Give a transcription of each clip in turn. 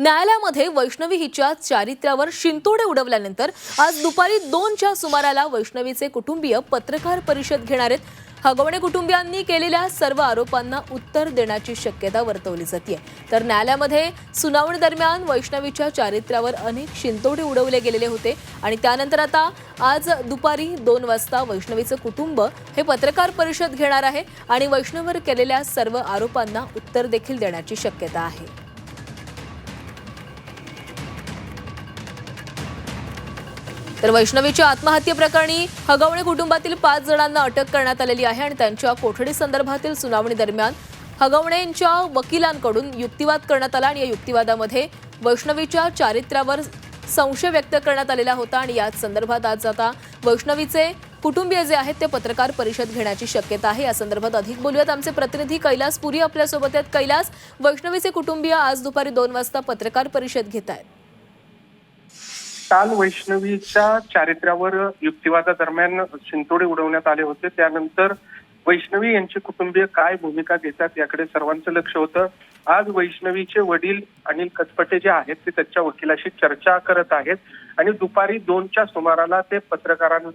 न्यायालयामध्ये वैष्णवी हिच्या चारित्र्यावर शिंतोडे उडवल्यानंतर आज दुपारी दोनच्या सुमाराला वैष्णवीचे कुटुंबीय पत्रकार परिषद घेणार आहेत. हगवणे कुटुंबियांनी केलेल्या सर्व आरोपांना उत्तर देण्याची शक्यता वर्तवली जाते तर न्यायालयामध्ये सुनावणी दरम्यान वैष्णवीच्या चारित्र्यावर अनेक शिंतोडे उडवले गेलेले होते आणि त्यानंतर आता आज दुपारी दोन वाजता वैष्णवीचं कुटुंब हे पत्रकार परिषद घेणार आहे आणि वैष्णववर केलेल्या सर्व आरोपांना उत्तर देखील देण्याची शक्यता आहे. तर वैष्णवीच्या आत्महत्येप्रकरणी हगवणे कुटुंबातील पाच जणांना अटक करण्यात आलेली आहे आणि त्यांच्या कोठडी संदर्भातील सुनावणी दरम्यान हगवणेंच्या वकिलांकडून युक्तिवाद करण्यात आला आणि या युक्तिवादामध्ये वैष्णवीच्या चारित्र्यावर संशय व्यक्त करण्यात आलेला होता आणि याच संदर्भात आज आता वैष्णवीचे कुटुंबीय जे आहेत ते पत्रकार परिषद घेण्याची शक्यता आहे. या संदर्भात अधिक बोलूयात. आमचे प्रतिनिधी कैलास पुरी आपल्यासोबत आहेत. कैलास वैष्णवीचे कुटुंबीय आज दुपारी दोन वाजता पत्रकार परिषद घेत आहेत. काल वैष्णवीच्या चारित्र्यावर युक्तिवादादरम्यान शिंतोडे उडवण्यात आले होते. त्यानंतर वैष्णवी यांचे कुटुंबीय काय भूमिका घेतात याकडे सर्वांचं लक्ष होतं. आज वैष्णवीचे वडील अनिल कचपटे जे आहेत ते त्यांच्या वकिलाशी चर्चा करत आहेत आणि दुपारी दोनच्या सुमाराला ते पत्रकारां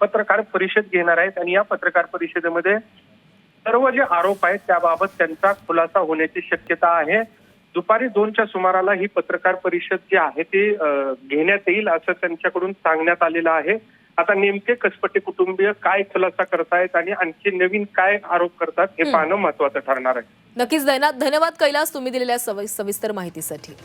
पत्रकार परिषद घेणार आहेत आणि या पत्रकार परिषदेमध्ये सर्व जे आरोप आहेत त्याबाबत त्यांचा खुलासा होण्याची शक्यता आहे. दुपारी दोनच्या सुमाराला ही पत्रकार परिषद जी आहे ती घेण्यात येईल असं त्यांच्याकडून सांगण्यात आलेलं आहे. आता नेमके कसपटे कुटुंबीय काय खुलासा करतायत आणि आणखी नवीन काय आरोप करतात हे पाहणं महत्वाचं ठरणार आहे. नक्कीच दैनाथ धन्यवाद कैलास तुम्ही दिलेल्या सवि- सविस्तर माहितीसाठी.